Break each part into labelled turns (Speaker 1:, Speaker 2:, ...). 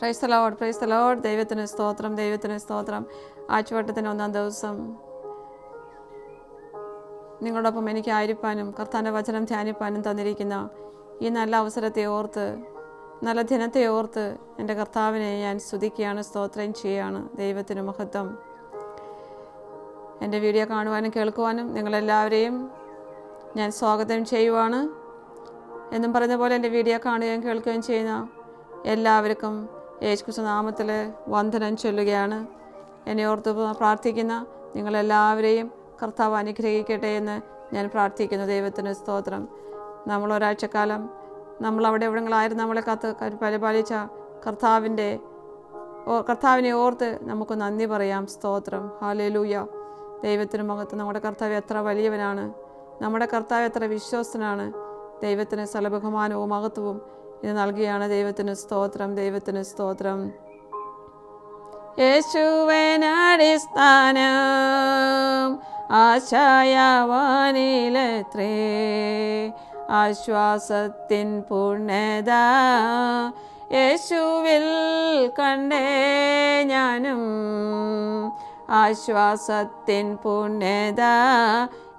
Speaker 1: Price load price load ദൈവത്തിന് സ്തോത്രം ദൈവത്തിന് സ്തോത്രം. ആഴ്ചവട്ടത്തിന് ഒന്നാം ദിവസം നിങ്ങളോടൊപ്പം എനിക്ക് ആയിരിക്കാനും കർത്താന്റെ വചനം ധ്യാനിപ്പാനും തന്നിരിക്കുന്ന ഈ നല്ല അവസരത്തെ ഓർത്ത് നല്ല ദിനത്തെ ഓർത്ത് എന്റെ കർത്താവിനെ ഞാൻ സ്തുതിക്കുകയാണ് സ്തോത്രം ചെയ്യുകയാണ്. ദൈവത്തിന് മഹത്വം. എന്റെ വീഡിയോ കാണുവാനും കേൾക്കുവാനും നിങ്ങളെല്ലാവരെയും ഞാൻ സ്വാഗതം ചെയ്യുവാണ്. എന്നും പറഞ്ഞ പോലെ എന്റെ വീഡിയോ കാണുകയും കേൾക്കുകയും ചെയ്യുന്ന എല്ലാവർക്കും യേശുക്രിസ്തു നാമത്തിൽ വന്ദനം ചൊല്ലുകയാണ്. എന്നെ ഓർത്ത് പ്രാർത്ഥിക്കുന്ന നിങ്ങളെല്ലാവരെയും കർത്താവ് അനുഗ്രഹിക്കട്ടെ എന്ന് ഞാൻ പ്രാർത്ഥിക്കുന്നു. ദൈവത്തിന് സ്തോത്രം. നമ്മൾ ഒരാഴ്ചക്കാലം നമ്മൾ അവിടെ എവിടെങ്ങളായിരുന്നു നമ്മളെ കത്ത് പരിപാലിച്ച കർത്താവിന്റെ കർത്താവിനെ ഓർത്ത് നമുക്ക് നന്ദി പറയാം. സ്തോത്രം. ഹാലേലൂയ ദൈവത്തിന് മുഖത്ത് നമ്മുടെ കർത്താവ് എത്ര വലിയവനാണ്. നമ്മുടെ കർത്താവ് എത്ര വിശ്വസ്തനാണ്. ദൈവത്തിന് സ്ഥലബഹുമാനവും മഹത്വവും ഇത് നൽകിയാണ് ദൈവത്തിന് സ്തോത്രം ദൈവത്തിന് സ്തോത്രം. യേശുവനടിസ്ഥാനം ആശായവാനിലത്രേ ആശ്വാസത്തിൻ പുണ്യത യേശുവിൽ കണ്ടേ ഞാനും. ആശ്വാസത്തിൻ പുണ്യത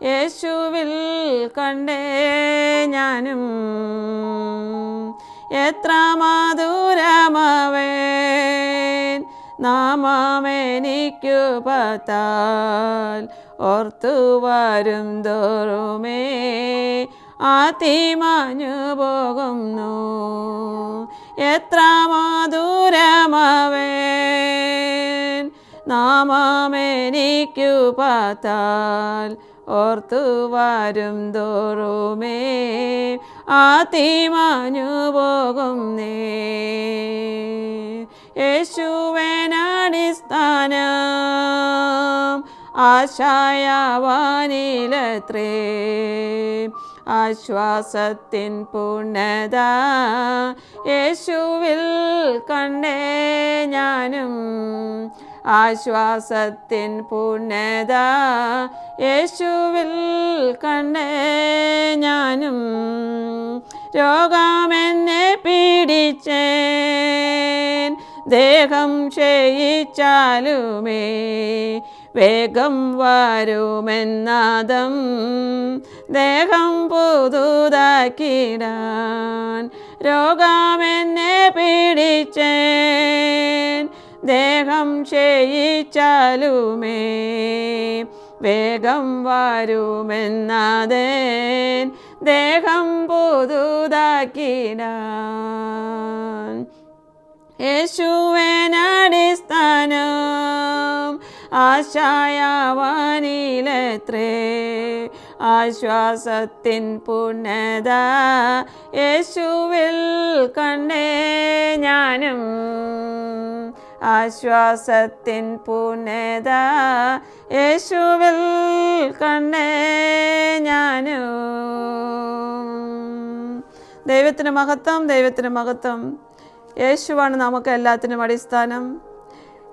Speaker 1: യേശുവിൽ കണ്ടേ ഞാനും. എത്ര മധുരമവേൻ നാമമെനിക്കു പത്താൽ ഓർത്തു വരും തോറുമേ. ആത്തിമാഞ്ഞു പോകുന്നു. എത്ര മധുരമവേൻ നാമമെനിക്കു പത്താൽ ഓർത്തു വരും തോറുമേ. ആത്തിമാഞ്ഞു പോകുന്നേ. യേശുവനടിസ്ഥാനം ആശായവാനിലത്രേ. ആശ്വാസത്തിൻ പുണ്യത യേശുവിൽ കണ്ടേ ഞാനും. ആശ്വാസത്തിൻ പുണ്യത യേശുവിൽ കണ്ടേ ഞാനും. രോഗമെന്നെ പീഡിച്ചേൻ. ദേഹം ക്ഷയിച്ചാലുമേ വേഗം വരുമെന്നാദം ദേഹം പുതുതാക്കിടാൻ. രോഗമെന്നെ പീഡിച്ചേൻ. ദേഹം ക്ഷയിച്ചാലുമേ വേഗം വരുമെന്നതേൻ ദേഹം പുതുതാക്കിടാൻ. യേശുവേനടിസ്ഥാനം ആശായവാനിലത്രേ ആശ്വാസത്തിൻ പുണ്യത യേശുവിൽ കണ്ടേ ഞാനും. ആശ്വാസത്തിൻ പുനേത യേശുവിൽ കണ്ണേ ഞാനു. ദൈവത്തിന് മഹത്വം ദൈവത്തിന് മഹത്വം. യേശുവാണ് നമുക്ക് എല്ലാത്തിനും അടിസ്ഥാനം.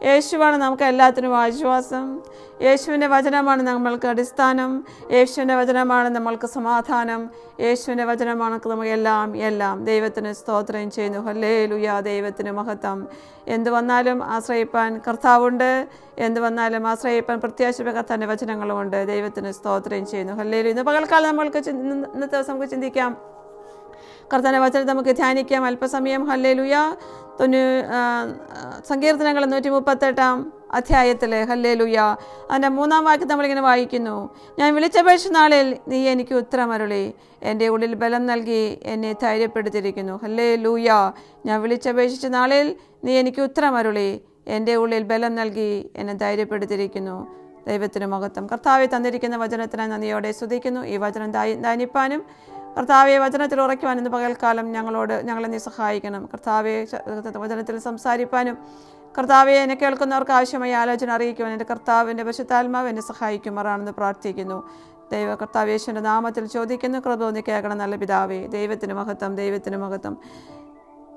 Speaker 1: യേശുവാണ് നമുക്ക് എല്ലാത്തിനും ആശ്വാസം. യേശുവിന്റെ വചനമാണ് നമ്മൾക്ക് അടിസ്ഥാനം. യേശുവിന്റെ വചനമാണ് നമ്മൾക്ക് സമാധാനം. യേശുവിന്റെ വചനമാണ് നമുക്ക് എല്ലാം എല്ലാം. ദൈവത്തിന് സ്തോത്രം ചെയ്യുന്നു. ഹല്ലേ ലുയാ ദൈവത്തിന് മഹത്വം. എന്ത് വന്നാലും ആശ്രയിപ്പാൻ കർത്താവുണ്ട്. എന്ത് വന്നാലും ആശ്രയിപ്പാൻ പ്രത്യാശ കർത്താന്റെ വചനങ്ങളുമുണ്ട്. ദൈവത്തിന് സ്തോത്രം ചെയ്യുന്നു. ഹല്ലേ ഇന്ന് പകൽക്കാലം നമ്മൾക്ക് ഇന്നത്തെ ദിവസം നമുക്ക് ചിന്തിക്കാം. കർത്താന്റെ വചനം നമുക്ക് ധ്യാനിക്കാം. അല്പസമയം. ഹല്ലേലുയ. തൊണ്ണൂ സങ്കീർത്തനങ്ങൾ നൂറ്റി മുപ്പത്തെട്ടാം അധ്യായത്തിൽ ഹല്ലേലുയ. അതിന്റെ മൂന്നാം വാക്യം നമ്മളിങ്ങനെ വായിക്കുന്നു. ഞാൻ വിളിച്ചപേക്ഷ നാളിൽ നീ എനിക്ക് ഉത്തരമരുളി. എന്റെ ഉള്ളിൽ ബലം നൽകി എന്നെ ധൈര്യപ്പെടുത്തിയിരിക്കുന്നു. ഹല്ലേ ലൂയ ഞാൻ വിളിച്ചപേക്ഷിച്ച നാളിൽ നീ എനിക്ക് ഉത്തരമരുളി. എന്റെ ഉള്ളിൽ ബലം നൽകി എന്നെ ധൈര്യപ്പെടുത്തിയിരിക്കുന്നു. ദൈവത്തിന് മഹത്വം. കർത്താവെ തന്നിരിക്കുന്ന വചനത്തിന് നന്ദിയോടെ സ്തുതിക്കുന്നു. ഈ വചനം ദാനിപ്പാനും കർത്താവെ വചനത്തിൽ ഉറയ്ക്കുവാൻ ഇന്ന് പകൽക്കാലം ഞങ്ങളോട് ഞങ്ങളെ നീ സഹായിക്കണം. കർത്താവെ വചനത്തിൽ സംസാരിപ്പാനും കർത്താവെ എന്നെ കേൾക്കുന്നവർക്ക് ആവശ്യമായ ആലോചന അറിയിക്കുവാൻ എന്റെ കർത്താവിന്റെ പശുത്താത്മാവ് എന്നെ സഹായിക്കുമാറാണെന്ന് പ്രാർത്ഥിക്കുന്നു. ദൈവ കർത്താവേശ്വന്റെ നാമത്തിൽ ചോദിക്കുന്നു കൃപ കേൾക്കണം നല്ല പിതാവേ ദൈവത്തിന് മഹത്വം ദൈവത്തിന് മഹത്വം.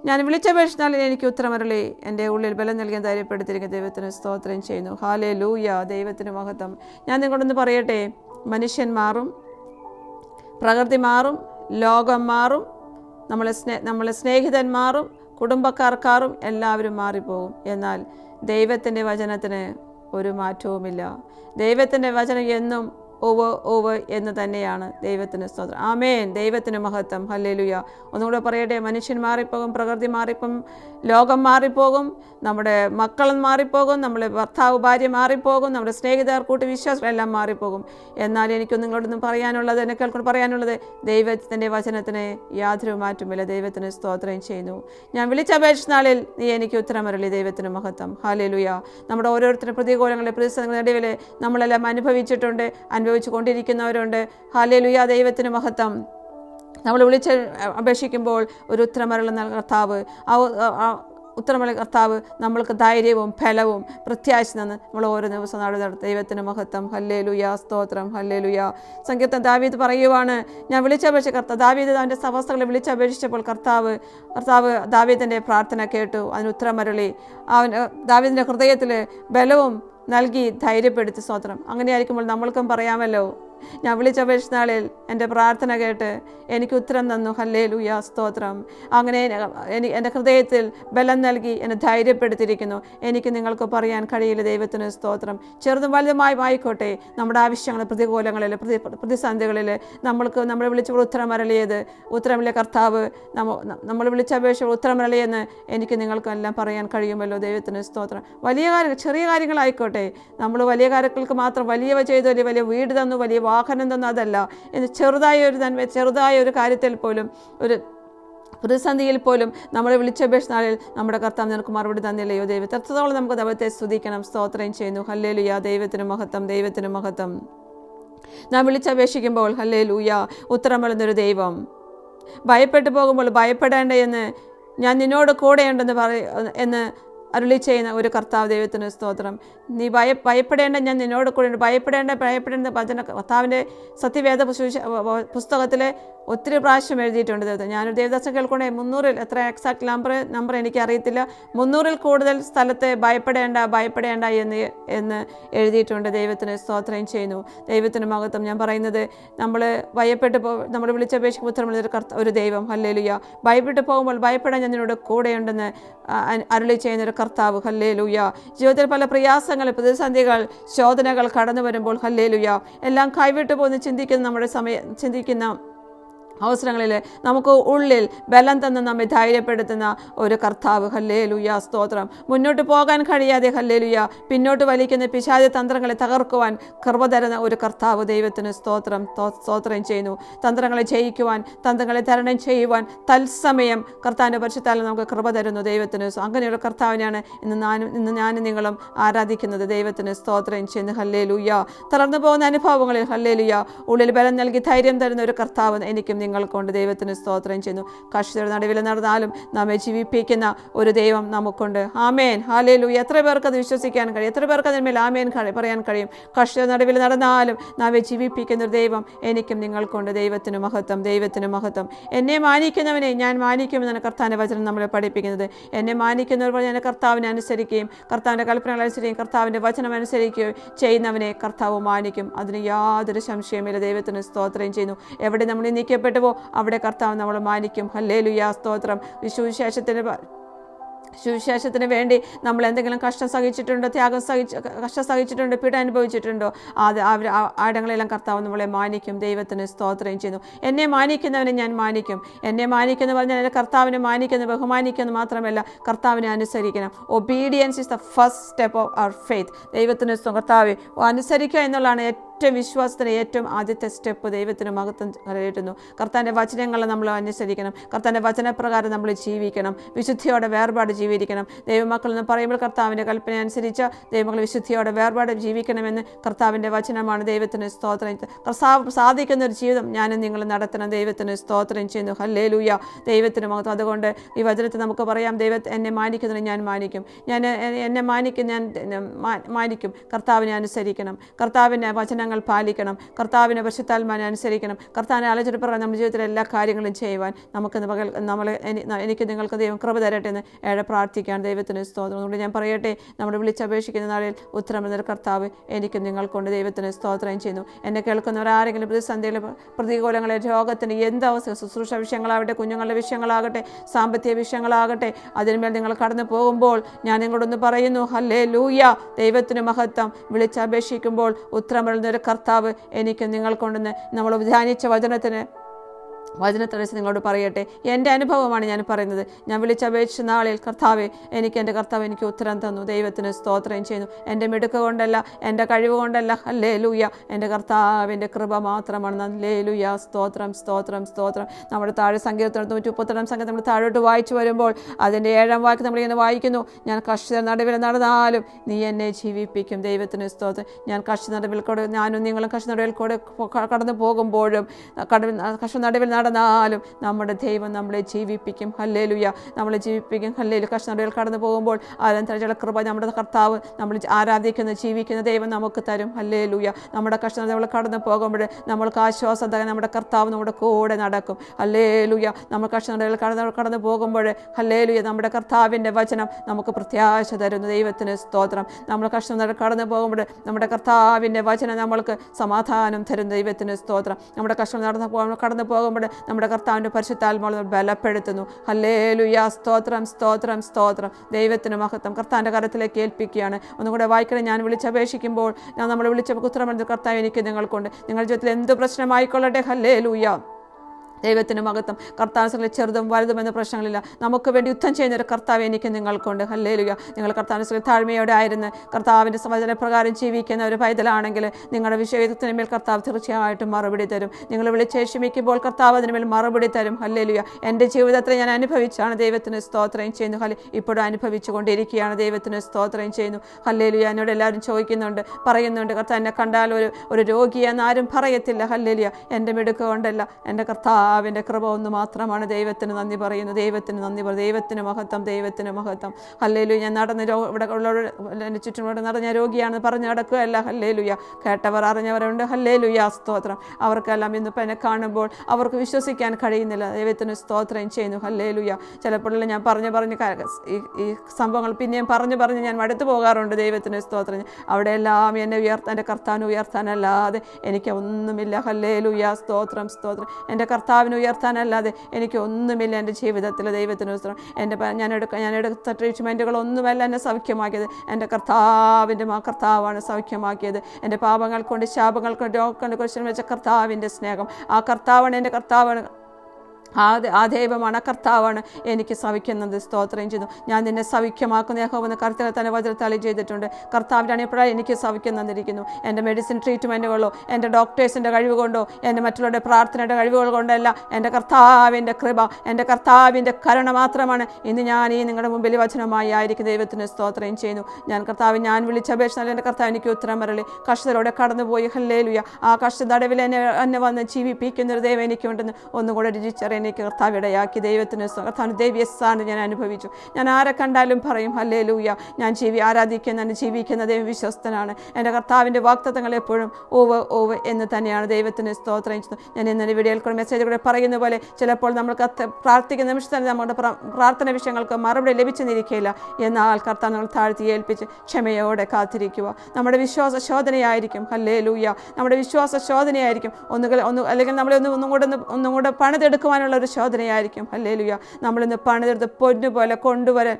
Speaker 1: ഞാൻ വിളിച്ചപേക്ഷിച്ചാൽ എനിക്ക് ഉത്തരമരളി എന്റെ ഉള്ളിൽ ബലം നൽകാൻ ധൈര്യപ്പെടുത്തിയിരിക്കുന്ന ദൈവത്തിന് സ്തോത്രം ചെയ്യുന്നു. ഹാലേ ലൂയ ദൈവത്തിന് മഹത്വം. ഞാൻ നിങ്ങളൊന്ന് പറയട്ടെ മനുഷ്യൻ മാറും പ്രകൃതി മാറും ലോകം മാറും നമ്മളെ സ്നേ നമ്മളെ സ്നേഹിതന്മാറും കുടുംബക്കാർക്കാറും എല്ലാവരും മാറിപ്പോകും. എന്നാൽ ദൈവത്തിന്റെ വചനത്തിന് ഒരു മാറ്റവുമില്ല. ദൈവത്തിന്റെ വചനം എന്നും ഓവ് ഓവ് എന്ന് തന്നെയാണ് ദൈവത്തിന് സ്തോത്രം. ആമേൻ. ദൈവത്തിന് മഹത്വം. ഹല്ലേലുയ. ഒന്നുകൂടെ പറയട്ടെ. മനുഷ്യൻ മാറിപ്പോകും പ്രകൃതി മാറിപ്പോകും ലോകം മാറിപ്പോകും നമ്മുടെ മക്കൾ മാറിപ്പോകും നമ്മുടെ ഭർത്താവ് ഭാര്യ മാറിപ്പോകും നമ്മുടെ സ്നേഹിതർ കൂട്ടി വിശ്വാസം എല്ലാം മാറിപ്പോകും. എന്നാൽ എനിക്ക് നിങ്ങളോടൊന്നും പറയാനുള്ളത് എന്നെ കേൾക്കൊണ്ട് പറയാനുള്ളത് ദൈവത്തിന്റെ വചനത്തിന് യാതൊരു മാറ്റമില്ല ദൈവത്തിന് സ്തോത്രം ചെയ്യുന്നു. ഞാൻ വിളിച്ചപേക്ഷ നാളിൽ നീ എനിക്ക് ഉത്തരമരളി. ദൈവത്തിന് മഹത്വം. ഹാലേലുയ നമ്മുടെ ഓരോരുത്തരും പ്രതികൂലങ്ങളെ പ്രതിസന്ധികളുടെ നടുവിൽ നമ്മളെല്ലാം അനുഭവിച്ചിട്ടുണ്ട്. അനുഭവിച്ചു കൊണ്ടിരിക്കുന്നവരുണ്ട് ഹാലേലുയ ദൈവത്തിന് മഹത്വം. നമ്മൾ വിളിച്ച് അപേക്ഷിക്കുമ്പോൾ ഒരു ഉത്തരമരളുന്ന കർത്താവ്. ആ ആ ഉത്തരമല കർത്താവ് നമ്മൾക്ക് ധൈര്യവും ഫലവും പ്രത്യാശ നിന്ന് നമ്മൾ ഓരോ ദിവസം നടന്ന ദൈവത്തിന് മഹത്വം. ഹല്ലേലുയ. സ്തോത്രം. ഹല്ലേലുയ. സംഗീതം ദാവീദ് പറയുവാണ്. ഞാൻ വിളിച്ചപേക്ഷിച്ച കർത്താവ് ദാവീദ് അവന്റെ സവസ്ഥകളെ വിളിച്ചപേക്ഷിച്ചപ്പോൾ കർത്താവ് കർത്താവ് ദാവീദിന്റെ പ്രാർത്ഥന കേട്ടു. അതിന് ഉത്തരമരളി. അവൻ ദാവീദിന്റെ ഹൃദയത്തിൽ ബലവും നൽകി ധൈര്യപ്പെടുത്തി സ്തോത്രം. അങ്ങനെയായിരിക്കുമ്പോൾ നമ്മൾക്കും പറയാമല്ലോ. ഞാൻ വിളിച്ച നാളിൽ എന്റെ പ്രാർത്ഥന കേട്ട് എനിക്ക് ഉത്തരം തന്നു. ഹല്ലേ ലുയ സ്തോത്രം. അങ്ങനെ എന്റെ ഹൃദയത്തിൽ ബലം നൽകി എന്നെ ധൈര്യപ്പെടുത്തിയിരിക്കുന്നു. എനിക്ക് നിങ്ങൾക്ക് പറയാൻ കഴിയില്ല ദൈവത്തിന് സ്തോത്രം. ചെറുതും വലുതുമായി ആയിക്കോട്ടെ. നമ്മുടെ ആവശ്യങ്ങൾ പ്രതികൂലങ്ങളിൽ പ്രതി പ്രതിസന്ധികളിൽ നമ്മൾക്ക് നമ്മൾ വിളിച്ചപ്പോൾ ഉത്തരം അരളിയത് ഉത്തരമില്ല കർത്താവ്. നമ്മ നമ്മൾ വിളിച്ചപേക്ഷ ഉത്തരമരളിയെന്ന് എനിക്ക് നിങ്ങൾക്കെല്ലാം പറയാൻ കഴിയുമല്ലോ ദൈവത്തിന് സ്തോത്രം. വലിയ കാര്യങ്ങൾ ചെറിയ കാര്യങ്ങളായിക്കോട്ടെ. നമ്മൾ വലിയ കാര്യങ്ങൾക്ക് മാത്രം വലിയവ ചെയ്തു വലിയ വീട് തന്നു വലിയ വാഹനം തന്നെ അതല്ല എന്ന് ചെറുതായ ഒരു നന്മ ചെറുതായ ഒരു കാര്യത്തിൽ പോലും ഒരു പ്രതിസന്ധിയിൽ പോലും നമ്മളെ വിളിച്ചപേക്ഷ നാളിൽ നമ്മുടെ കർത്താവ് നിനക്ക് മറുപടി തന്നില്ലയോ ദൈവത്തെ എത്രത്തോളം നമുക്ക് ദൈവത്തെ സ്തുതിക്കണം സ്തോത്രം ചെയ്യുന്നു. ഹല്ലേലുയ. ദൈവത്തിന് മഹത്വം ദൈവത്തിന് മഹത്വം. നാം വിളിച്ചപേക്ഷിക്കുമ്പോൾ ഹല്ലേ ലൂയ ഉത്തരമളുന്നൊരു ദൈവം. ഭയപ്പെട്ടു പോകുമ്പോൾ ഭയപ്പെടേണ്ട എന്ന് ഞാൻ നിന്നോട് കൂടെയുണ്ടെന്ന് പറ എന്ന് അരുളി ചെയ്യുന്ന ഒരു കർത്താവ് ദൈവത്തിന് സ്തോത്രം. നീ ഭയ ഭയപ്പെടേണ്ട ഞാൻ നിന്നോട് കൂടെ ഭയപ്പെടേണ്ട ഭയപ്പെടേണ്ട ഭജന കർത്താവിന്റെ സത്യവേദ പുസ്തക- പുസ്തകത്തിലെ ഒത്തിരി പ്രാവശ്യം എഴുതിയിട്ടുണ്ട് ദൈവത്തെ ഞാനൊരു ദേവദാസം കേൾക്കൊണ്ടേ മുന്നൂറിൽ എത്ര എക്സാക്ട് നമ്പർ നമ്പർ എനിക്കറിയത്തില്ല. മുന്നൂറിൽ കൂടുതൽ സ്ഥലത്തെ ഭയപ്പെടേണ്ട ഭയപ്പെടേണ്ട എന്ന് എന്ന് എഴുതിയിട്ടുണ്ട് ദൈവത്തിന് സ്തോത്രം ചെയ്യുന്നു. ദൈവത്തിന് മഹത്വം ഞാൻ പറയുന്നത് നമ്മൾ ഭയപ്പെട്ട് പോ നമ്മൾ വിളിച്ചപേക്ഷിക്കുമ്പോൾ ഉത്തരമുള്ള ഒരു കർത്ത ഒരു ദൈവം. ഹല്ലേലുയ. ഭയപ്പെട്ട് പോകുമ്പോൾ ഭയപ്പെടാൻ ഞാൻ നിന്നോട് കൂടെയുണ്ടെന്ന് അരുളി ചെയ്യുന്ന ഒരു കർത്താവ് ഹല്ലേലുയ. ജീവിതത്തിൽ പല പ്രയാസങ്ങൾ പ്രതിസന്ധികൾ ശോധനകൾ കടന്നു വരുമ്പോൾ ഹല്ലേലുയ. എല്ലാം കൈവിട്ടു പോകുന്ന ചിന്തിക്കുന്ന നമ്മുടെ സമയം ചിന്തിക്കുന്ന അവസരങ്ങളിൽ നമുക്ക് ഉള്ളിൽ ബലം തന്ന് നമ്മെ ധൈര്യപ്പെടുത്തുന്ന ഒരു കർത്താവ്. ഹല്ലേ ലുയ സ്തോത്രം. മുന്നോട്ട് പോകാൻ കഴിയാതെ ഹല്ലേ ലുയ പിന്നോട്ട് വലിക്കുന്ന പിശാച തന്ത്രങ്ങളെ തകർക്കുവാൻ കൃപ തരുന്ന ഒരു കർത്താവ് ദൈവത്തിന് സ്തോത്രം. സ്തോത്രം ചെയ്യുന്നു. തന്ത്രങ്ങളെ ജയിക്കുവാൻ തന്ത്രങ്ങളെ തരണം ചെയ്യുവാൻ തത്സമയം കർത്താവിന്റെ പരിശുദ്ധാലും നമുക്ക് കൃപ തരുന്നു ദൈവത്തിന്. അങ്ങനെയുള്ള കർത്താവിനെയാണ് ഇന്ന് ഞാനും ഇന്ന് ഞാനും നിങ്ങളും ആരാധിക്കുന്നത് ദൈവത്തിന് സ്തോത്രം ചെയ്യുന്നു. ഹല്ലേ ലുയ തളർന്നു പോകുന്ന അനുഭവങ്ങളിൽ ഹല്ലേ ലുയ ഉള്ളിൽ ബലം നൽകി ധൈര്യം തരുന്ന ഒരു കർത്താവ് എനിക്കും നിങ്ങൾക്കുണ്ട് ദൈവത്തിന് സ്തോത്രം ചെയ്യുന്നു. കർഷകരുടെ നടുവിൽ നടന്നാലും നമ്മെ ജീവിപ്പിക്കുന്ന ഒരു ദൈവം നമുക്കുണ്ട്. ആമേൻ. ഹാലേ ലു എത്ര പേർക്ക് അത് വിശ്വസിക്കാൻ കഴിയും? എത്ര പേർക്ക് അതിന്മേൽ ആമേൻ പറയാൻ കഴിയും? കർഷകരുടെ നടുവിൽ നടന്നാലും നമ്മെ ജീവിപ്പിക്കുന്ന ഒരു ദൈവം എനിക്കും നിങ്ങൾക്കുണ്ട്. ദൈവത്തിന് മഹത്വം ദൈവത്തിന് മഹത്വം. എന്നെ മാനിക്കുന്നവനെ ഞാൻ മാനിക്കുമെന്നാണ് കർത്താവിന്റെ വചനം നമ്മളെ പഠിപ്പിക്കുന്നത്. എന്നെ മാനിക്കുന്നവർ ഞാൻ കർത്താവിനെ അനുസരിക്കുകയും കർത്താവിന്റെ കൽപ്പനകൾ അനുസരിക്കുകയും കർത്താവിന്റെ വചനം അനുസരിക്കുകയും ചെയ്യുന്നവനെ കർത്താവ് മാനിക്കും. അതിന് യാതൊരു സംശയമില്ല ദൈവത്തിന് സ്തോത്രം ചെയ്യുന്നു. എവിടെ നമ്മൾ നീക്കപ്പെട്ടുവോ അവിടെ കർത്താവ് നമ്മൾ മാനിക്കും. ഹല്ലേ ലുയാ സ്തോത്രം. വിശുവിശേഷത്തിന് സുവിശേഷത്തിന് വേണ്ടി നമ്മൾ എന്തെങ്കിലും കഷ്ടം സഹിച്ചിട്ടുണ്ടോ? ത്യാഗം സഹിച്ച് കഷ്ടം സഹിച്ചിട്ടുണ്ടോ? പീഡ അനുഭവിച്ചിട്ടുണ്ടോ? അത് അവർ ആടങ്ങളെല്ലാം കർത്താവ് നമ്മളെ മാനിക്കും. ദൈവത്തിന് സ്തോത്രം ചെയ്യുന്നു. എന്നെ മാനിക്കുന്നവനെ ഞാൻ മാനിക്കും. എന്നെ മാനിക്കുന്നു പറഞ്ഞാൽ എന്റെ കർത്താവിനെ മാനിക്കുന്നു ബഹുമാനിക്കുന്നു മാത്രമല്ല കർത്താവിനെ അനുസരിക്കണം. Obedience is the first step of our faith ദൈവത്തിന് കർത്താവ് അനുസരിക്കുക എന്നുള്ളതാണ് ഏറ്റവും വിശ്വാസത്തിന് ഏറ്റവും ആദ്യത്തെ സ്റ്റെപ്പ് ദൈവത്തിന് മഹത്വം കരയേറ്റുന്നു. കർത്താന്റെ വചനങ്ങളെ നമ്മൾ അനുസരിക്കണം കർത്താന്റെ വചനപ്രകാരം നമ്മൾ ജീവിക്കണം. വിശുദ്ധിയോടെ വേർപാട് ജീവിക്കണം. ദൈവമക്കൾ എന്ന് പറയുമ്പോൾ കർത്താവിന്റെ കൽപ്പന അനുസരിച്ച് ദൈവമക്കൾ വിശുദ്ധിയോടെ വേർപാട് ജീവിക്കണമെന്ന് കർത്താവിന്റെ വചനമാണ്. ദൈവത്തിന് സ്തോത്രം. സാധിക്കുന്ന ഒരു ജീവിതം ഞാനും നിങ്ങൾ നടത്തണം. ദൈവത്തിന് സ്തോത്രം ചെയ്യുന്നു. ഹല്ലേ ലൂയ ദൈവത്തിന് മഹത്വം. അതുകൊണ്ട് ഈ വചനത്തിൽ നമുക്ക് പറയാം. ദൈവത്തെ എന്നെ മാനിക്കുന്നതിന് ഞാൻ മാനിക്കും. ഞാൻ എന്നെ മാനിക്കും ഞാൻ മാനിക്കും. കർത്താവിനെ അനുസരിക്കണം. കർത്താവിന്റെ വചനങ്ങൾ വചനങ്ങൾ പാലിക്കണം. കർത്താവിനെ പശുത്താൽമാനെ അനുസരിക്കണം. കർത്താവിനെ ആലോചന പ്രകാരം നമ്മുടെ ജീവിതത്തിലെ എല്ലാ കാര്യങ്ങളും ചെയ്യുവാൻ നമുക്ക് പകൽ നമ്മളെ എനിക്ക് നിങ്ങൾക്ക് ദൈവം കൃപ തരട്ടെ എന്ന് ഏറെ പ്രാർത്ഥിക്കാൻ ദൈവത്തിന് സ്തോത്രം. അതുകൊണ്ട് ഞാൻ പറയട്ടെ നമ്മുടെ വിളിച്ചപേക്ഷിക്കുന്ന നാളിൽ ഉത്തരം എന്നൊരു കർത്താവ് എനിക്കും നിങ്ങൾക്കൊണ്ട്. ദൈവത്തിന് സ്തോത്രം ചെയ്യുന്നു. എന്നെ കേൾക്കുന്നവർ ആരെങ്കിലും പ്രതിസന്ധിയിൽ പ്രതികൂലങ്ങളെ രോഗത്തിന് എന്ത് അവസ്ഥ ശുശ്രൂഷ വിഷയങ്ങളാവട്ടെ കുഞ്ഞുങ്ങളുടെ വിഷയങ്ങളാകട്ടെ സാമ്പത്തിക വിഷയങ്ങളാകട്ടെ അതിന്മേൽ നിങ്ങൾ കടന്നു പോകുമ്പോൾ ഞാൻ നിങ്ങളോടൊന്ന് പറയുന്നു ഹല്ലേ ലൂയ ദൈവത്തിന് മഹത്വം. വിളിച്ചപേക്ഷിക്കുമ്പോൾ ഉത്തരം ഒരു കർത്താവ് എനിക്കും നിങ്ങൾക്കൊണ്ടെന്ന് നമ്മൾ ധ്യാനിച്ച വചനത്തിന് വചനത്തടച്ച് നിങ്ങളോട് പറയട്ടെ. എന്റെ അനുഭവമാണ് ഞാൻ പറയുന്നത്. ഞാൻ വിളിച്ചപേക്ഷിച്ച നാളിൽ കർത്താവ് എനിക്ക് എന്റെ കർത്താവ് എനിക്ക് ഉത്തരം തന്നു. ദൈവത്തിന് സ്തോത്രം ചെയ്യുന്നു. എന്റെ മിടുക്ക് കൊണ്ടല്ല എന്റെ കഴിവ് കൊണ്ടല്ല. അല്ലേ ലൂയ എന്റെ കർത്താവിന്റെ കൃപ മാത്രമാണ്. നല്ലേ ലൂയ സ്തോത്രം സ്തോത്രം സ്തോത്രം. നമ്മുടെ താഴെ സങ്കീർത്തനം നൂറ്റി മുപ്പത്തെട്ടാം സംഘം നമ്മൾ താഴോട്ട് വായിച്ചു വരുമ്പോൾ അതിന്റെ ഏഴാം വാക്ക് നമ്മളിങ്ങനെ വായിക്കുന്നു. ഞാൻ കർഷക നടുവിൽ നടന്നാലും നീ എന്നെ ജീവിപ്പിക്കും. ദൈവത്തിന് സ്തോത്രം. ഞാൻ കർഷക നടുവിൽ കൂടെ ഞാനും നിങ്ങളും കർഷക നടുവിൽ കൂടെ കടന്നു പോകുമ്പോഴും കടവിൽ കർഷക നടുവിൽ നടന്നാലും നമ്മുടെ ദൈവം നമ്മളെ ജീവിപ്പിക്കും. ഹല്ലേലുയ. നമ്മളെ ജീവിപ്പിക്കും. ഹല്ലേലു കർഷക കടന്നു പോകുമ്പോൾ ആരാധനയുടെ കൃപ നമ്മുടെ കർത്താവ് നമ്മൾ ആരാധിക്കുന്ന ജീവിക്കുന്ന ദൈവം നമുക്ക് തരും. ഹല്ലേലുയ. നമ്മുടെ കഷ്ണ നമ്മൾ കടന്നു പോകുമ്പോൾ നമ്മൾക്ക് ആശ്വാസം തരാൻ നമ്മുടെ കർത്താവ് നമ്മുടെ കൂടെ നടക്കും. ഹല്ലേലുയ. നമ്മൾ കർഷക നടുവിൽ കടന്ന് കടന്നു പോകുമ്പോൾ ഹല്ലേലുയ. നമ്മുടെ കർത്താവിന്റെ വചനം നമുക്ക് പ്രത്യാശ തരുന്നു. ദൈവത്തിന് സ്തോത്രം. നമ്മൾ കഷ്ണ കടന്നു പോകുമ്പോൾ നമ്മുടെ കർത്താവിന്റെ വചനം നമ്മൾക്ക് സമാധാനം തരുന്നു ദൈവത്തിന് സ്തോത്രം. നമ്മുടെ കഷ്ണം നടന്നു കടന്നു പോകുമ്പോൾ നമ്മുടെ കർത്താവിന്റെ പരിശുദ്ധാത്മാവ് നമ്മൾ ബലപ്പെടുത്തുന്നു. ഹല്ലേലുയ. സ്തോത്രം സ്തോത്രം സ്തോത്രം. ദൈവത്തിന് മഹത്വം. കർത്താവിന്റെ കരത്തിലേക്ക് ഏൽപ്പിക്കുകയാണ്. ഒന്നുകൂടെ വായിക്കണം ഞാൻ വിളിച്ചപേക്ഷിക്കുമ്പോൾ ഞാൻ നമ്മൾ വിളിച്ച ഉത്തരം കർത്താവ് എനിക്ക് നിങ്ങൾക്കുണ്ട്. നിങ്ങളുടെ ജീവിതത്തിൽ എന്ത് പ്രശ്നമായിക്കൊള്ളട്ടെ? ഹല്ലേലുയ. ദൈവത്തിന് മഹത്വം കർത്താവിനെ ചെറുതും വലുതും എന്ന പ്രശ്നങ്ങളില്ല. നമുക്ക് വേണ്ടി യുദ്ധം ചെയ്യുന്ന ഒരു കർത്താവ് എനിക്ക് നിങ്ങൾക്കുണ്ട്. ഹല്ലേലുക നിങ്ങൾ കർത്താവിനെ താഴ്മയോടെ ആയിരുന്നു കർത്താവിന്റെ സമചന പ്രകാരം ജീവിക്കുന്ന ഒരു പൈതലാണെങ്കിൽ നിങ്ങളുടെ വിഷയത്തിന് മേൽ കർത്താവ് തീർച്ചയായിട്ടും മറുപടി തരും. നിങ്ങൾ വിളിച്ച് ക്ഷമിക്കുമ്പോൾ കർത്താവ് അതിന് മേൽ മറുപടി തരും. ഹല്ലേലുക എന്റെ ജീവിതത്തിൽ ഞാൻ അനുഭവിച്ചാണ് ദൈവത്തിന് സ്തോത്രം ചെയ്യുന്നു. ഹല്ലെ ഇപ്പോഴും അനുഭവിച്ചു കൊണ്ടിരിക്കുകയാണ് ദൈവത്തിന് സ്തോത്രം ചെയ്യുന്നു. ഹല്ലേലുയ എന്നോട് എല്ലാവരും ചോദിക്കുന്നുണ്ട് പറയുന്നുണ്ട് കർത്താവ് എന്നെ കണ്ടാൽ ഒരു ഒരു രോഗിയെന്ന് ആരും പറയത്തില്ല. ഹല്ലേലുയ. എന്റെ മിടുക്ക് കൊണ്ടല്ല. എന്റെ കർത്താവിന്റെ കൃപ ഒന്ന് മാത്രമാണ് ദൈവത്തിന് നന്ദി പറയുന്നു ദൈവത്തിന് നന്ദി പറയും ദൈവത്തിന് മഹത്വം ദൈവത്തിന് മഹത്വം. ഹല്ലേലു ഞാൻ നടന്ന് രോ ഇവിടെ ഉള്ളവർ എന്റെ ചുറ്റുപാട് നടന്ന രോഗിയാണെന്ന് പറഞ്ഞ് നടക്കുകയല്ല. ഹല്ലേലുയ. കേട്ടവർ അറിഞ്ഞവരുണ്ട്. ഹല്ലേലുയ. സ്തോത്രം. അവർക്കെല്ലാം ഇന്നിപ്പോൾ എന്നെ കാണുമ്പോൾ അവർക്ക് വിശ്വസിക്കാൻ കഴിയുന്നില്ല. ദൈവത്തിന് സ്തോത്രം ചെയ്യുന്നു. ഹല്ലേലുയ. ചിലപ്പോഴെല്ലാം ഞാൻ പറഞ്ഞു പറഞ്ഞ് ഈ സംഭവങ്ങൾ പിന്നെയും പറഞ്ഞു പറഞ്ഞ് ഞാൻ മടുത്തു പോകാറുണ്ട്. ദൈവത്തിന് സ്തോത്രം. അവിടെ എല്ലാം എന്നെ ഉയർത്താൻ എന്റെ കർത്താൻ ഉയർത്താനല്ലാതെ എനിക്ക് ഒന്നുമില്ല. ഹല്ലേലുയ. സ്തോത്രം സ്തോത്രം. എന്റെ കർത്താവിനെ ഉയർത്താനല്ലാതെ എനിക്ക് ഒന്നുമില്ല എന്റെ ജീവിതത്തിൽ ദൈവത്തിന് ഉത്തരം എന്റെ ഞാൻ എടുക്ക ഞാൻ എടുത്ത ട്രീറ്റ്മെന്റുകളൊന്നുമല്ല എന്നെ സൗഖ്യമാക്കിയത്. എന്റെ കർത്താവിന്റെ മാ കർത്താവാണ് സൗഖ്യമാക്കിയത്. എന്റെ പാപങ്ങൾ കൊണ്ട് ശാപങ്ങൾ കൊണ്ട് രോഗങ്ങൾ കുറിച്ച് വെച്ച കർത്താവിന്റെ സ്നേഹം. ആ കർത്താവാണ് എന്റെ കർത്താവാണ് ആ ആ ദൈവമാണ് കർത്താവാണ് എനിക്ക് സവിക്കുന്നത്. സ്തോത്രം ചെയ്തു. ഞാൻ നിന്നെ സവിക്യമാക്കുന്ന യഹോവെന്ന് കർത്തനെ തന്നെ വജ്രത്താളി ചെയ്തിട്ടുണ്ട്. കർത്താവിനാണ് എപ്പോഴാണ് എനിക്ക് സവിക്കുന്നതിരിക്കുന്നു എന്റെ മെഡിസിൻ ട്രീറ്റ്മെന്റുകളോ എന്റെ ഡോക്ടേഴ്സിന്റെ കഴിവ് കൊണ്ടോ എന്റെ മറ്റുള്ളവരുടെ പ്രാർത്ഥനയുടെ കഴിവുകൾ കൊണ്ടല്ല എന്റെ കർത്താവിന്റെ കൃപ എന്റെ കർത്താവിന്റെ കരുണ മാത്രമാണ്. ഇന്ന് ഞാൻ ഈ നിങ്ങളുടെ മുമ്പിൽ വചനമായി ആയിരിക്കും. ദൈവത്തിന് സ്തോത്രം ചെയ്യുന്നു. ഞാൻ കർത്താവ് ഞാൻ വിളിച്ചപേക്ഷ എന്റെ കർത്താവ് എനിക്ക് ഉത്തരം വരളി കഷ്ടതയോടെ കടന്നുപോയി. ഹല്ലേലുയ. ആ കഷ്ടതടവിൽ എന്നെ എന്നെ വന്ന് ജീവിപ്പിക്കുന്നൊരു ദൈവം എനിക്കുണ്ടെന്ന് ഒന്നുകൂടെ രുചിച്ചറിയാൻ എനിക്ക് കർത്താവ് ഇടയാക്കി. ദൈവത്തിന്. കർത്താവിന് ദൈവീയ സ്ഥാനം ഞാൻ അനുഭവിച്ചു. ഞാൻ ആരെ കണ്ടാലും പറയും ഹല്ലേ ഹല്ലേലൂയ ഞാൻ ജീവി ആരാധിക്കുന്ന ഞാൻ ജീവിക്കുന്ന ദൈവം വിശ്വസ്തനാണ്. എന്റെ കർത്താവിന്റെ വാക്തത്വങ്ങൾ എപ്പോഴും ഓവ് ഓവ് എന്ന് തന്നെയാണ്. ദൈവത്തിന് സ്തോത്രം ഞാൻ ഇന്നലെ വീഡിയോയിൽ കൂടെ മെസ്സേജ് കൂടെ പറയുന്ന പോലെ ചിലപ്പോൾ നമ്മൾ പ്രാർത്ഥിക്കുന്ന നിമിഷത്തിൽ നമ്മുടെ പ്രാർത്ഥന വിഷയങ്ങൾക്ക് മറുപടി ലഭിച്ചെന്നിരിക്കില്ല എന്നാൽ കർത്താവ് നമ്മൾ താഴ്ത്തി ഏൽപ്പിച്ച് ക്ഷമയോടെ കാത്തിരിക്കുക. നമ്മുടെ വിശ്വാസ ശോധനയായിരിക്കും. ഹല്ലേ ലൂയ നമ്മുടെ വിശ്വാസ ശോധനയായിരിക്കും. ഒന്നുകിൽ ഒന്ന് അല്ലെങ്കിൽ നമ്മളെ ഒന്ന് ഒന്നും കൂടെ ഒന്നും കൂടെ പണിതെടുക്കുവാനുള്ള ഒരു ശോധനയായിരിക്കും. അല്ലേ ലുയ നമ്മളിന്ന് പണിതെടുത്ത് പൊന്നുപോലെ കൊണ്ടുവരാൻ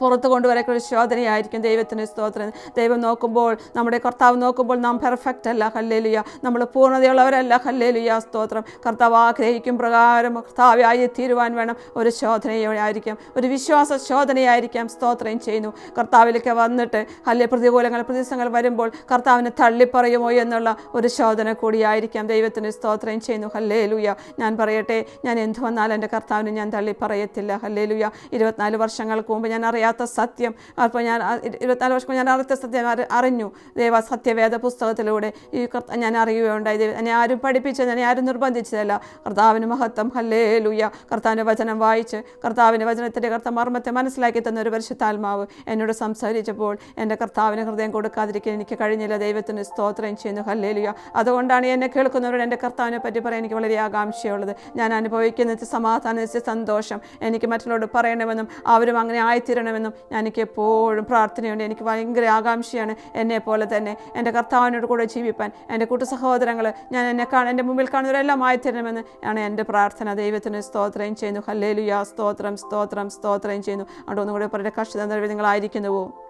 Speaker 1: പുറത്ത് കൊണ്ടുവരൊക്കെ ഒരു ശോധനയായിരിക്കും. ദൈവത്തിന് സ്തോത്രം. ദൈവം നോക്കുമ്പോൾ നമ്മുടെ കർത്താവ് നോക്കുമ്പോൾ നാം പെർഫെക്റ്റ് അല്ല. ഹല്ലേലുയ. നമ്മൾ പൂർണതയുള്ളവരല്ല. ഹല്ലേലുയ. സ്തോത്രം. കർത്താവ് ആഗ്രഹിക്കും പ്രകാരം കർത്താവായി തീരുവാൻ വേണം. ഒരു ശോധനയായിരിക്കാം. ഒരു വിശ്വാസ ശോധനയായിരിക്കാം. സ്തോത്രം ചെയ്യുന്നു. കർത്താവിലേക്ക് വന്നിട്ട് ഹല്ലെ പ്രതികൂലങ്ങൾ പ്രതിസംഗങ്ങൾ വരുമ്പോൾ കർത്താവിനെ തള്ളിപ്പറയുമോ എന്നുള്ള ഒരു ശോധന കൂടിയായിരിക്കാം. ദൈവത്തിന് സ്തോത്രം ചെയ്യുന്നു. ഹല്ലേലുയ. ഞാൻ പറയട്ടെ ഞാൻ എന്തു വന്നാലും എന്റെ കർത്താവിനെ ഞാൻ തള്ളിപ്പറയത്തില്ല. ഹല്ലേലുയ. ഇരുപത്തിനാല് വർഷങ്ങൾക്ക് മുമ്പ് ഞാൻ അറിയാത്ത സത്യം. അപ്പോൾ ഞാൻ ഇരുപത്തിനാല് വർഷം ഞാൻ അറിയാത്ത സത്യം അറി- അറിഞ്ഞു. ദൈവ സത്യവേദ പുസ്തകത്തിലൂടെ ഈ കർത്ത- ഞാൻ അറിയുകയുണ്ടായി. ദൈവം എന്നെ ആരും പഠിപ്പിച്ചത് എന്നെ ആരും നിർബന്ധിച്ചതല്ല കർത്താവിന് മഹത്വം. ഹല്ലേ ലുയ്യ കർത്താവിന്റെ വചനം വായിച്ച് കർത്താവിന്റെ വചനത്തിന്റെ കർത്ത മർമ്മത്തെ മനസ്സിലാക്കി തന്ന ഒരു പരിശുദ്ധാത്മാവ് എന്നോട് സംസാരിച്ചപ്പോൾ എന്റെ കർത്താവിന് ഹൃദയം കൊടുക്കാതിരിക്കാൻ എനിക്ക് കഴിഞ്ഞില്ല. ദൈവത്തിന് സ്തോത്രം ചെയ്യുന്നു. ഹല്ലേ അതുകൊണ്ടാണ് എന്നെ കേൾക്കുന്നവരോട് എന്റെ കർത്താവിനെ പറ്റി പറയാൻ എനിക്ക് വളരെ ആകാംക്ഷയുള്ളത്. ഞാൻ അനുഭവിക്കുന്ന സമാധാന സന്തോഷം. എനിക്ക് മറ്റുള്ളവരോട് പറയണമെന്നും അവരും അങ്ങനെ ആയിത്തീരണമെന്നും ഞാൻ എനിക്ക് എപ്പോഴും പ്രാർത്ഥനയുണ്ട്. എനിക്ക് ഭയങ്കര ആകാംക്ഷയാണ് എന്നെ പോലെ തന്നെ. എന്റെ കർത്താവിനോട് കൂടെ ജീവിപ്പാൻ എന്റെ കൂട്ടു സഹോദരങ്ങൾ ഞാൻ എന്നെ കാണാൻ എന്റെ മുമ്പിൽ കാണുന്നവരെല്ലാം ആയിത്തരണമെന്ന് ആണ് എന്റെ പ്രാർത്ഥന. ദൈവത്തിന് സ്തോത്രം ചെയ്യുന്നു. ഹല്ലേലുയാ. സ്തോത്രം സ്തോത്രം സ്തോത്രം ചെയ്യുന്നു. അതുകൊണ്ട് ഒന്നുകൂടെ പറയുക കഷ്ടത നിങ്ങളായിരിക്കുന്നുവോ?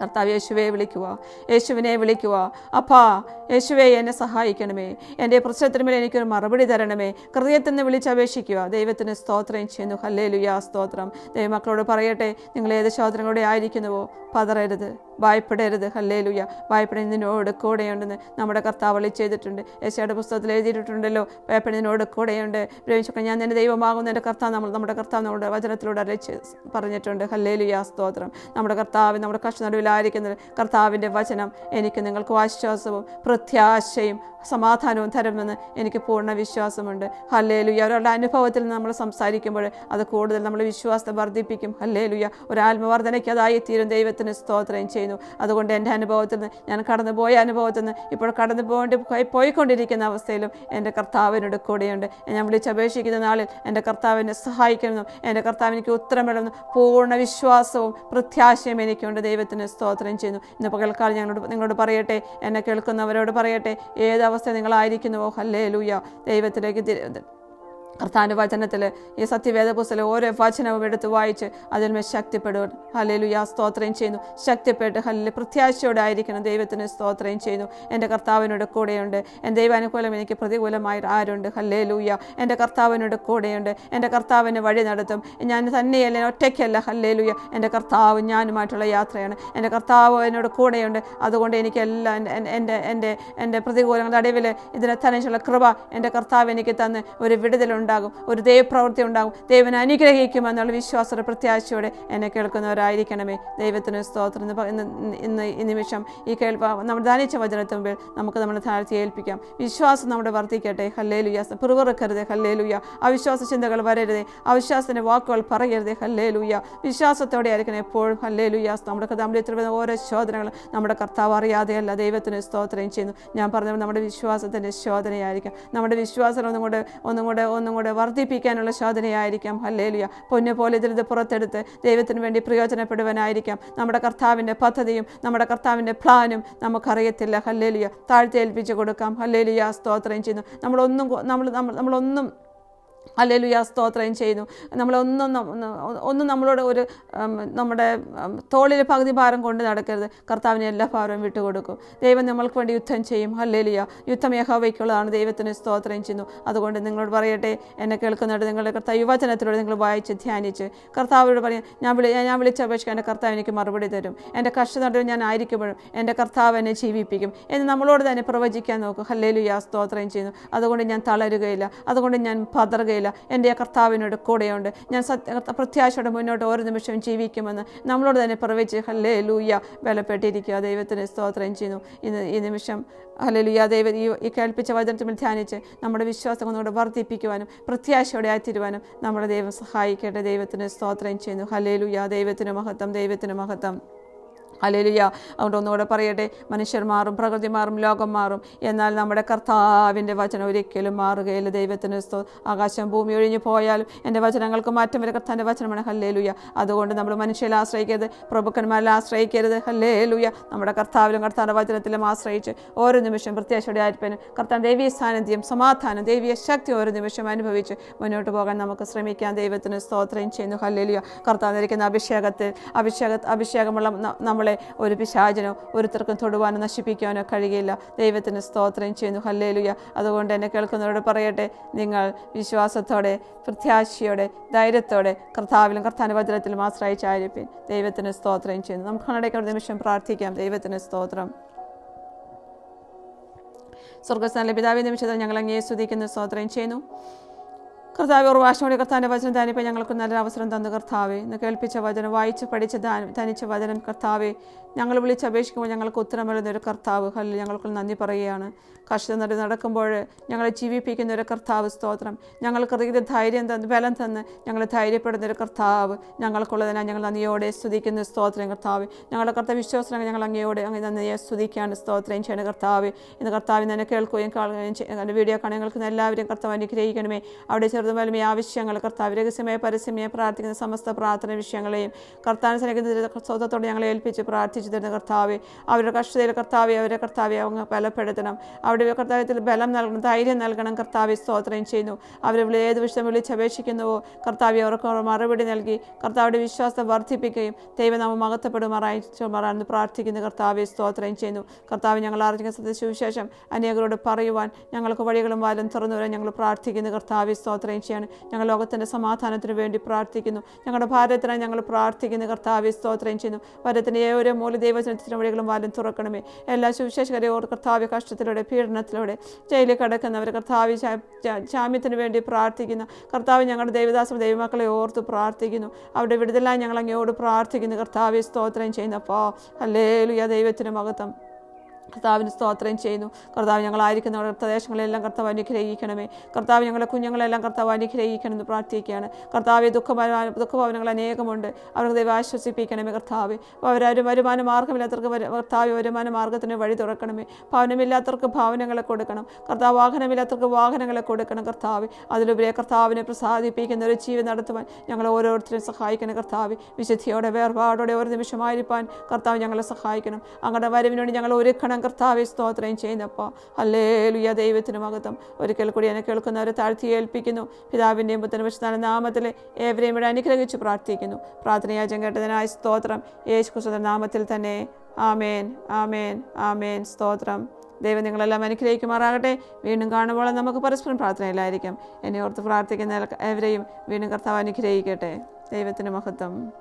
Speaker 1: കർത്താവ് യേശുവെ വിളിക്കുക. യേശുവിനെ വിളിക്കുക. അപ്പാ യേശുവെ എന്നെ സഹായിക്കണമേ. എന്റെ പ്രശ്നത്തിന്മേൽ എനിക്കൊരു മറുപടി തരണമേ. ഹൃദയത്തിൽ നിന്ന് വിളിച്ചപേക്ഷിക്കുക ദൈവത്തിന് സ്തോത്രം ചെയ്യുന്നു. ഹല്ലേലുയാ സ്തോത്രം. ദൈവമക്കളോട് പറയട്ടെ. നിങ്ങൾ ഏത് ശോധനകളോടെ ആയിരിക്കുന്നുവോ? പതറരുത്. ഭയപ്പെടരുത് ഹല്ലേലുയ. ഭയപ്പെടുന്നതിനോട് കൂടെയുണ്ടെന്ന് നമ്മുടെ കർത്താവ് അളി ചെയ്തിട്ടുണ്ട്. യേശയുടെ പുസ്തകത്തിൽ എഴുതിയിട്ടുണ്ടല്ലോ. ഭയപ്പെടുന്നതിനോട് കൂടെയുണ്ട്. പ്രേമിച്ചൊക്കെ ഞാൻ നിന്റെ ദൈവമാകുന്ന. എന്റെ കർത്താവ് നമ്മൾ നമ്മുടെ കർത്താവ് നമ്മുടെ വചനത്തിലൂടെ അറിയിച്ച് പറഞ്ഞിട്ടുണ്ട്. ഹല്ലേലുയാ. സ്തോത്രം. നമ്മുടെ കർത്താവ് നമ്മുടെ കഷ്ടനടുവിലായിരിക്കുന്നത് കർത്താവിന്റെ വചനം എനിക്ക് നിങ്ങൾക്ക് ആശ്വാസവും പ്രത്യാശയും സമാധാനവും തരുമെന്ന് എനിക്ക് പൂർണ വിശ്വാസമുണ്ട്. ഹല്ലേലുയ. ഒരാളുടെ അനുഭവത്തിൽ നമ്മൾ സംസാരിക്കുമ്പോൾ അത് കൂടുതൽ നമ്മൾ വിശ്വാസത്തെ വർദ്ധിപ്പിക്കും. ഹല്ലേലുയ. ഒരു ആത്മവർദ്ധനയ്ക്ക് അതായി തീരും ദൈവത്തിന് സ്തോത്രം ചെയ്യുന്നു. അതുകൊണ്ട് എന്റെ അനുഭവത്തിൽ നിന്ന് ഞാൻ കടന്നുപോയ അനുഭവത്തിൽ നിന്ന് ഇപ്പോൾ കടന്നു പോകേണ്ടി പോയി- പോയിക്കൊണ്ടിരിക്കുന്ന അവസ്ഥയിലും എന്റെ കർത്താവിനോട് കൂടെയുണ്ട്. ഞാൻ വിളിച്ചപേക്ഷിക്കുന്ന നാളിൽ എന്റെ കർത്താവിനെ സഹായിക്കണമെന്നും എന്റെ കർത്താവ് എനിക്ക് ഉത്തരമിടണമെന്നും പൂർണ വിശ്വാസവും പ്രത്യാശയും എനിക്കുണ്ട്. ദൈവത്തിന് സ്തോത്രം ചെയ്യുന്നു. ഇന്ന് പകൽക്കാൽ ഞങ്ങളോട് നിങ്ങളോട് പറയട്ടെ. എന്നെ കേൾക്കുന്നവരോട് പറയട്ടെ. ഏത് നിങ്ങളായിരിക്കുന്നുവോ? ഹല്ലേ ലൂയ ദൈവത്തിലേക്ക് കർത്താവിന്റെ വചനത്തിൽ ഈ സത്യവേദ പുസ്തകം ഓരോ വചനവും എടുത്ത് വായിച്ച് അതിന്മേൽ ശക്തിപ്പെടുക ഹല്ലേലൂയ. സ്തോത്രം ചെയ്യുന്നു. ശക്തിപ്പെട്ട് ഹല്ലെ പ്രത്യാശയോടെ ആയിരിക്കണം ദൈവത്തിന് സ്തോത്രം ചെയ്യുന്നു. എന്റെ കർത്താവിനോട് കൂടെയുണ്ട്. എന്റെ ദൈവാനുകൂലം എനിക്ക് പ്രതികൂലമായി ആരുണ്ട്? ഹല്ലേലൂയ. എന്റെ കർത്താവിനോട് കൂടെയുണ്ട്. എന്റെ കർത്താവിന് വഴി നടത്തും. ഞാൻ തന്നെയല്ല ഒറ്റയ്ക്കല്ല. ഹല്ലേലൂയ. എന്റെ കർത്താവ് ഞാനുമായിട്ടുള്ള യാത്രയാണ്. എന്റെ കർത്താവ് എന്നോട് കൂടെയുണ്ട്. അതുകൊണ്ട് എനിക്കെല്ലാം എന്റെ- എന്റെ എന്റെ പ്രതികൂലങ്ങളുടെ അടിവിൽ ഇതിനെ തന്നെ കൃപ എന്റെ കർത്താവ് എനിക്ക് തന്ന് ഒരു വിടുതലുണ്ടാകും ഒരു ദൈവപ്രവൃത്തി ഉണ്ടാകും. ദൈവനെ അനുഗ്രഹിക്കുമെന്നുള്ള വിശ്വാസ പ്രത്യാശയോടെ എന്നെ കേൾക്കുന്നവരായിരിക്കണമേ. ദൈവത്തിന് സ്തോത്രം ഇന്ന് ഈ നിമിഷം ഈ കേൾപ്പ നമ്മൾ ധാനിച്ച വചനത്തിന് മുമ്പിൽ നമുക്ക് നമ്മുടെ താഴ്ത്തി ഏൽപ്പിക്കാം. വിശ്വാസം നമ്മുടെ വർദ്ധിക്കട്ടെ. ഹല്ലേ ലുയാസ് പിറുവിറക്കരുത് ഹല്ലേ ലുയ അവിശ്വാസ ചിന്തകൾ വരരുത്. അവിശ്വാസത്തിന്റെ വാക്കുകൾ പറയരുത്. ഹല്ലേ ലുയ വിശ്വാസത്തോടെ ആയിരിക്കണം എപ്പോഴും. ഹല്ലേ ലുയാസ് നമ്മുടെ നമ്മുടെ ഇത്ര വരുന്ന? ഓരോ ശോധനകൾ നമ്മുടെ കർത്താവ് അറിയാതെയല്ല. ദൈവത്തിന് സ്തോത്രം ചെയ്യുന്നു. ഞാൻ പറഞ്ഞത് നമ്മുടെ വിശ്വാസത്തിന്റെ ശോധനയായിരിക്കാം. നമ്മുടെ വിശ്വാസം ഒന്നും കൂടെ ഒന്നും കൂടെ ഒന്നും കൂടെ വർദ്ധിപ്പിക്കാനുള്ള ശോധനയായിരിക്കാം ഹല്ലേലിയ. പൊന്നു പോലെ ഇതിൽ ഇത് പുറത്തെടുത്ത് ദൈവത്തിന് വേണ്ടി പ്രയോജനപ്പെടുവാനായിരിക്കാം. നമ്മുടെ കർത്താവിന്റെ പദ്ധതിയും നമ്മുടെ കർത്താവിന്റെ പ്ലാനും നമുക്കറിയത്തില്ല. ഹല്ലേലിയ. താഴ്ത്തേൽപ്പിച്ച് കൊടുക്കാം. ഹല്ലേലിയ. സ്തോത്രം ചെയ്യുന്നു. നമ്മളൊന്നും നമ്മൾ നമ്മളൊന്നും അല്ലേലുയ സ്തോത്രം ചെയ്യുന്നു. നമ്മളൊന്നും ഒന്നും നമ്മളോട് ഒരു നമ്മുടെ തോളിൽ പകുതി ഭാരം കൊണ്ട് നടക്കരുത്. കർത്താവിനെ എല്ലാ ഭാരവും വിട്ടുകൊടുക്കും. ദൈവം നമ്മൾക്ക് വേണ്ടി യുദ്ധം ചെയ്യും. ഹല്ലേലുയ. യുദ്ധം യഹോവയ്ക്കുള്ളതാണ്. ദൈവത്തിന് സ്തോത്രം ചെയ്യുന്നു. അതുകൊണ്ട് നിങ്ങളോട് പറയട്ടെ. എന്നെ കേൾക്കുന്നുണ്ട്. നിങ്ങളുടെ കർത്താവ് യുവചനത്തിലൂടെ നിങ്ങൾ വായിച്ച് ധ്യാനിച്ച്. കർത്താവിനോട് പറയാം ഞാൻ വിളി ഞാൻ വിളിച്ചപേക്ഷിക്കാൻ എന്റെ കർത്താവ് എനിക്ക് മറുപടി തരും. എന്റെ കഷ്ടനടുവിൽ ഞാൻ ആയിരിക്കുമ്പോഴും എന്റെ കർത്താവ് എന്നെ ജീവിപ്പിക്കും. എന്ന് നമ്മളോട് തന്നെ പ്രവചിക്കാൻ നോക്കും. ഹല്ലേലുയാ. സ്തോത്രം ചെയ്യുന്നു. അതുകൊണ്ട് ഞാൻ തളരുകയില്ല. അതുകൊണ്ട് ഞാൻ പതറുകയില്ല. എന്റെ കർത്താവിനോട് കൂടെയുണ്ട്. ഞാൻ സത്യ പ്രത്യാശയോടെ മുന്നോട്ട് ഓരോ നിമിഷവും ജീവിക്കുമെന്ന് നമ്മളോട് തന്നെ പ്രവചിച്ച് ഹല്ലേ ലൂയ്യ ബലപ്പെട്ടിരിക്കുക. ദൈവത്തിന് സ്തോത്രം ചെയ്യുന്നു. ഇന്ന് ഈ നിമിഷം ഹല്ലേലൂയ ദൈവ ഈ കേൾപ്പിച്ച വചനത്തിൽ ധ്യാനിച്ച് നമ്മുടെ വിശ്വാസം ഒന്നുകൂടെ വർദ്ധിപ്പിക്കുവാനും പ്രത്യാശയോടെ ആയിത്തീരുവാനും നമ്മുടെ ദൈവം സഹായിക്കട്ടെ. ദൈവത്തിന് സ്തോത്രം ചെയ്യുന്നു. ഹല്ലേലൂയ ദൈവത്തിന് മഹത്വം. ദൈവത്തിന് മഹത്വം. അലേലുയ അതുകൊണ്ട് ഒന്നുകൂടെ പറയട്ടെ മനുഷ്യർ മാറും പ്രകൃതി മാറും ലോകം മാറും എന്നാൽ നമ്മുടെ കർത്താവിന്റെ വചനം ഒരിക്കലും മാറുകയില്ല. ദൈവത്തിന് ആകാശം ഭൂമി ഒഴിഞ്ഞു പോയാലും എന്റെ വചനങ്ങൾക്ക് മാറ്റം വരെ കർത്താന്റെ വചനമാണ്. ഹല്ലേലുയ. അതുകൊണ്ട് നമ്മൾ മനുഷ്യരെ ആശ്രയിക്കരുത് പ്രഭുക്കന്മാരിൽ ആശ്രയിക്കരുത്. ഹല്ലേലുയ. നമ്മുടെ കർത്താവിലും കർത്താവിന്റെ വചനത്തിലും ആശ്രയിച്ച് ഓരോ നിമിഷം പ്രത്യാശയുടെ ആയിരിക്കാനും കർത്താൻ ദൈവീയ സാന്നിധ്യം സമാധാനം ദൈവീയ ശക്തി ഓരോ നിമിഷം അനുഭവിച്ച് മുന്നോട്ട് പോകാൻ നമുക്ക് ശ്രമിക്കാം. ദൈവത്തിന് സ്തോത്രം ചെയ്യുന്നു. ഹല്ലേലുയ. കർത്താവ് ധരിക്കുന്ന അഭിഷേകത്തിൽ അഭിഷേക അഭിഷേകമുള്ള ന- ഒരു പിശാചനോ ഒരുത്തർക്കും തൊടുവാനോ നശിപ്പിക്കാനോ കഴിയില്ല. ദൈവത്തിന് സ്തോത്രം ചെയ്യുന്നു. ഹല്ലേലുയ. അതുകൊണ്ട് എന്നെ കേൾക്കുന്നവരോട് പറയട്ടെ. നിങ്ങൾ വിശ്വാസത്തോടെ പ്രത്യാശയോടെ ധൈര്യത്തോടെ കർത്താവിലും കർത്താനുപദ്രത്തിലും ആശ്രയിച്ചായിരിക്കും ദൈവത്തിന് സ്തോത്രം ചെയ്യുന്നു. നമുക്ക് കണ്ണടയ്ക്ക് ഒരു നിമിഷം പ്രാർത്ഥിക്കാം. ദൈവത്തിന് സ്തോത്രം. സ്വർഗസ്ഥാന പിതാവി നിമിഷത്തിൽ ഞങ്ങൾ അങ്ങേ സ്തുതിക്കുന്ന സ്തോത്രം ചെയ്യുന്നു. കർത്താവ് ഒരു വാശനോടെ കർത്താവിന്റെ വചനം ധാനിപ്പോൾ ഞങ്ങൾക്ക് നല്ലൊരു അവസരം തന്നു കർത്താവെ. ഇന്ന് കേൾപ്പിച്ച വചനം വായിച്ച് പഠിച്ച് ധ്യാനിച്ച വചനം കർത്താവെ. ഞങ്ങൾ വിളിച്ച് അപേക്ഷിക്കുമ്പോൾ ഞങ്ങൾക്ക് ഉത്തരം വരുന്ന ഒരു കർത്താവ് ഹല്ല ഞങ്ങൾക്ക് നന്ദി പറയുകയാണ്. കഷ്ടം നട നടക്കുമ്പോൾ ഞങ്ങളെ ജീവിപ്പിക്കുന്ന ഒരു കർത്താവ് സ്തോത്രം. ഞങ്ങൾക്ക് അതിന്റെ ധൈര്യം തന്ന് ബലം തന്ന് ഞങ്ങൾ ധൈര്യപ്പെടുന്ന ഒരു കർത്താവ്. ഞങ്ങൾക്കുള്ളതിനാൽ ഞങ്ങൾ നന്ദിയോടെ സ്തുതിക്കുന്ന സ്തോത്രം കർത്താവ്. ഞങ്ങളുടെ കർത്താവ് വിശ്വാസം ഞങ്ങൾ അങ്ങയോടെ അങ്ങ് നന്ദിയെ സ്തുതിക്കാണ് സ്തോത്രം ചെയ്യണ കർത്താവ്. ഇന്ന് കർത്താവ് തന്നെ കേൾക്കുകയും കാണുകയും വീഡിയോ കാണാൻ എല്ലാവരും കർത്താവ് അനുഗ്രഹിക്കണമേ. അവിടെ ചെറുതും വലുമേ ആവശ്യങ്ങൾ കർത്താവ് രഹസ്യമായ പരസ്യമായി പ്രാർത്ഥിക്കുന്ന സമസ്ത പ്രാർത്ഥന വിഷയങ്ങളെയും കർത്താവിനെ സ്നേഹിക്കുന്ന സ്വതത്തോടെ ഞങ്ങളെ ഏൽപ്പിച്ച് പ്രാർത്ഥിച്ചു തരുന്ന കർത്താവ് അവരുടെ കഷ്ടതയിൽ കർത്താവെ അവരെ കർത്താവെ അങ്ങ് ബലപ്പെടുത്തണം. അവിടെ കർത്താവ്യത്തിൽ ബലം നൽകണം ധൈര്യം നൽകണം. കർത്താവെ സ്തോത്രം ചെയ്യുന്നു. അവരെ ഏത് വിഷയം വിളിച്ചപേക്ഷിക്കുന്നുവോ കർത്താവെ അവർക്ക് മറുപടി നൽകി കർത്താവിടെ വിശ്വാസം വർദ്ധിപ്പിക്കുകയും ദൈവനാമം മഹത്വപ്പെടുമാറായി മാറാന്ന് പ്രാർത്ഥിക്കുന്ന. കർത്താവെ സ്തോത്രം ചെയ്യുന്നു. കർത്താവ് ഞങ്ങൾ അറിഞ്ഞ സത്യ സുവിശേഷം അനേകരോട് പറയുവാൻ ഞങ്ങൾക്ക് വഴികളും വാലും തുറന്നു വരാൻ ഞങ്ങൾ പ്രാർത്ഥിക്കുന്നു. കർത്താവെ സ്തോത്രം ചെയ്യാണ്. ഞങ്ങൾ ലോകത്തിന്റെ സമാധാനത്തിന് വേണ്ടി പ്രാർത്ഥിക്കുന്നു. ഞങ്ങളുടെ ഭാരതത്തിനായി ഞങ്ങൾ പ്രാർത്ഥിക്കുന്നു. കർത്താവെ സ്തോത്രം ചെയ്യുന്നു. ഭാരതത്തിന്റെ ഒരു മൂല ദൈവജനത്തിന്റെ വഴികളും വാലും തുറക്കണമേ. എല്ലാ സുവിശേഷകരെ ഓർ കർത്താവ്യ കഷ്ടത്തിലൂടെ പീഡനത്തിലൂടെ ജയിലിൽ കിടക്കുന്നവർ കർത്താവ് ജാമ്യത്തിന് വേണ്ടി പ്രാർത്ഥിക്കുന്നു. കർത്താവ് ഞങ്ങളുടെ ദൈവദാസം ദൈവമക്കളെ ഓർത്ത് പ്രാർത്ഥിക്കുന്നു. അവിടെ വിടുതലായി ഞങ്ങൾ അങ്ങയോട് പ്രാർത്ഥിക്കുന്നു. കർത്താവ് സ്തോത്രം ചെയ്യുന്നപ്പോൾ അല്ലേ ദൈവത്തിന് മഹത്വം. കർത്താവിന് സ്തോത്രം ചെയ്യുന്നു. കർത്താവ് ഞങ്ങളായിരിക്കുന്ന പ്രദേശങ്ങളെല്ലാം കർത്താവ് അനുഗ്രഹിക്കണമേ. കർത്താവ് ഞങ്ങളുടെ കുഞ്ഞുങ്ങളെല്ലാം കർത്താവ് അനുഗ്രഹിക്കണമെന്ന് പ്രാർത്ഥിക്കുകയാണ്. കർത്താവ് ദുഃഖഭവന ദുഃഖഭവനങ്ങൾ അനേകമുണ്ട്. അവർക്ക് ദൈവം ആശ്വസിപ്പിക്കണമേ കർത്താവ്. അവരൊരു വരുമാന മാർഗമില്ലാത്തവർക്ക് കർത്താവ് വരുമാന മാർഗത്തിന് വഴി തുറക്കണമേ. ഭവനമില്ലാത്തവർക്ക് ഭവനങ്ങളെ കൊടുക്കണം. കർത്താവ് വാഹനമില്ലാത്തവർക്ക് വാഹനങ്ങളെ കൊടുക്കണം കർത്താവ്. അതിലുപരി കർത്താവിനെ പ്രസാദിപ്പിക്കുന്ന ഒരു ജീവിതം നടത്തുവാൻ ഞങ്ങൾ ഓരോരുത്തരും സഹായിക്കണം കർത്താവ്. വിശുദ്ധിയോടെ വേർപാടോടെ ഒരു നിമിഷമായിരിക്കാൻ കർത്താവ് ഞങ്ങളെ സഹായിക്കണം. അങ്ങയുടെ വരവിനോട് ഞങ്ങൾ ഒരുക്കണം. കർത്താവെ സ്തോത്രം ചെയ്യുന്നപ്പോൾ അല്ലേ ലുയ ദൈവത്തിന് മഹത്വം ഒരിക്കൽ കൂടി എന്നെ കേൾക്കുന്നവരെ താഴ്ത്തി ഏൽപ്പിക്കുന്നു. പിതാവിന്റെയും പുത്രനും വിശുദ്ധാന നാമത്തിൽ ഏവരെയും ഇവിടെ അനുഗ്രഹിച്ച് പ്രാർത്ഥിക്കുന്നു. പ്രാർത്ഥനയാചം കേട്ടതിനായ സ്തോത്രം. യേശു ക്രിസ്തുവിന്റെ നാമത്തിൽ തന്നെ ആമേൻ ആമേൻ ആമേൻ. സ്തോത്രം. ദൈവം നിങ്ങളെല്ലാം അനുഗ്രഹിക്കുമാറാകട്ടെ. വീണ്ടും കാണുമ്പോൾ നമുക്ക് പരസ്പരം പ്രാർത്ഥനയിലായിരിക്കും. എന്നെ ഓർത്ത് പ്രാർത്ഥിക്കുന്ന ഏവരെയും വീണ്ടും കർത്താവ് അനുഗ്രഹിക്കട്ടെ. ദൈവത്തിന് മഹത്വം